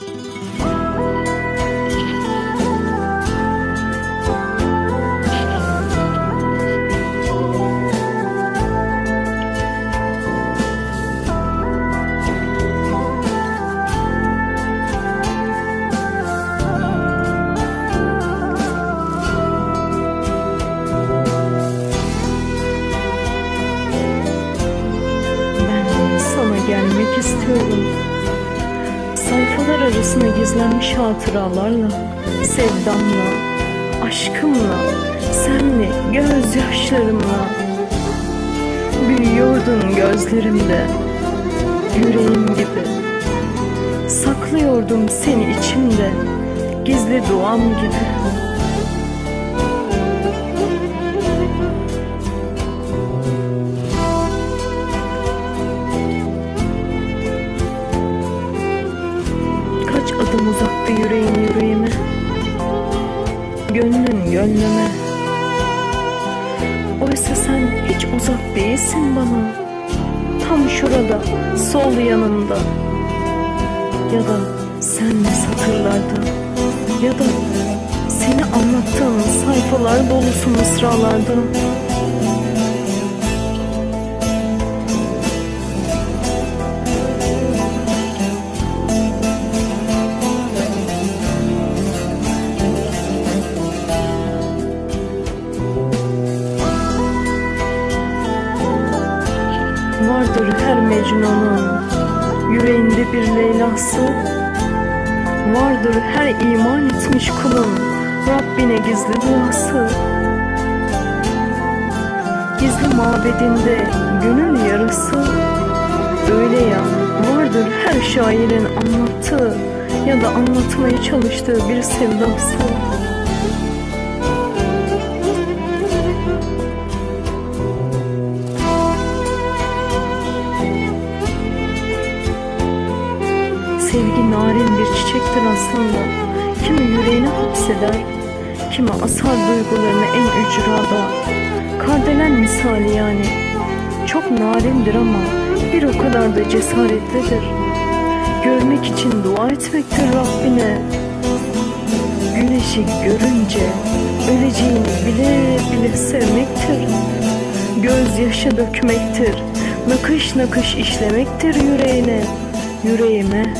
Sana gelmek istiyorum. Sayfalar arasına gizlenmiş hatıralarla, sevdamla, aşkımla, senle, gözyaşlarımla. Büyüyordun gözlerimde, yüreğim gibi. Saklıyordum seni içimde, gizli duam gibi. Kaç adım uzaktı yüreğin yüreğime. Gönlün gönlüme. Oysa sen hiç uzak değilsin bana. Tam şurada sol yanımda. Ya da senle satırlarda. Ya da seni anlattığım sayfalar dolusu mısralarda Her Mecnun'un yüreğinde bir Leyla'sı Vardır her iman etmiş kulun Rabbine gizli duası. Gizli mabedinde gönül yarası Öyle ya vardır her şairin anlattığı Ya da anlatmaya çalıştığı bir sevdası narin bir çiçektir aslında. Kimi yüreğine hapseder, kimi asar duygularını en ücrada. Kardelen misali yani. Çok narindir ama bir o kadar da cesaretlidir. Görmek için dua etmektir Rabbine. Güneşi görünce öleceğini bile bile sevmektir. Gözyaşı dökmektir. Nakış nakış işlemektir yüreğine, yüreğime.